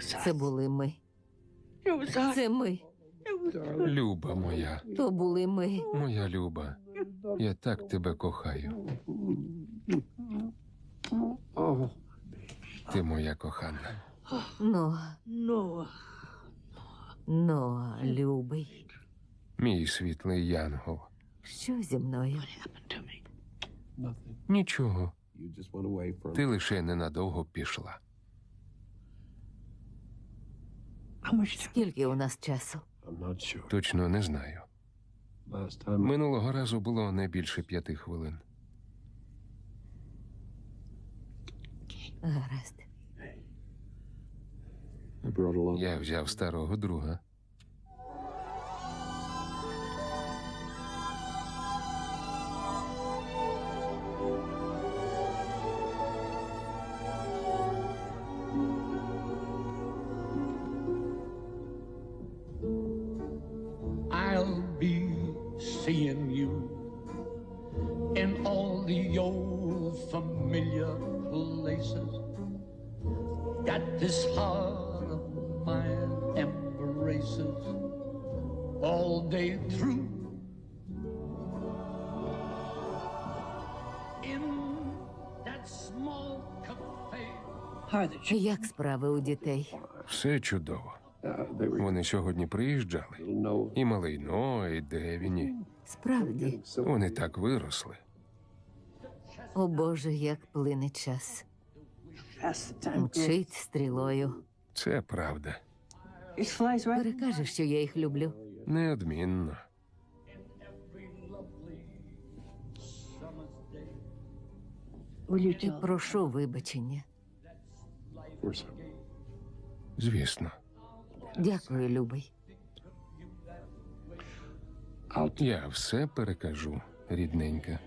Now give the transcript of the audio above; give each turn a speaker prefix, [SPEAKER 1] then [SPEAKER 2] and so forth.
[SPEAKER 1] Це були ми. Це ми.
[SPEAKER 2] Люба моя,
[SPEAKER 1] То були ми.
[SPEAKER 2] моя Люба. Я так тебе кохаю. Ти моя кохана.
[SPEAKER 1] Ноа. Ноа, любий.
[SPEAKER 2] Мій світлий янгол.
[SPEAKER 1] Що зі мною?
[SPEAKER 2] Нічого, ти лише ненадовго пішла.
[SPEAKER 1] Скільки у нас часу?
[SPEAKER 2] Точно не знаю. Минулого разу було не більше п'яти хвилин.
[SPEAKER 1] Гаразд.
[SPEAKER 2] Я взяв старого друга.
[SPEAKER 3] Seeing you in all the old familiar places. Got this heart of mine embraces all day through. In that small cafe.
[SPEAKER 1] Як справи у дітей?
[SPEAKER 2] Все чудово.
[SPEAKER 4] Uh,
[SPEAKER 2] Вони сьогодні приїжджали. І малий Но, і Девіні.
[SPEAKER 1] Справді,
[SPEAKER 2] Вони так виросли.
[SPEAKER 1] о Боже, як плине час. Мчить стрілою.
[SPEAKER 2] Це правда.
[SPEAKER 1] Перекажеш, що я їх люблю.
[SPEAKER 2] Неодмінно.
[SPEAKER 1] І прошу вибачення.
[SPEAKER 2] Звісно.
[SPEAKER 1] Дякую, любий.
[SPEAKER 2] Я все перекажу, рідненька.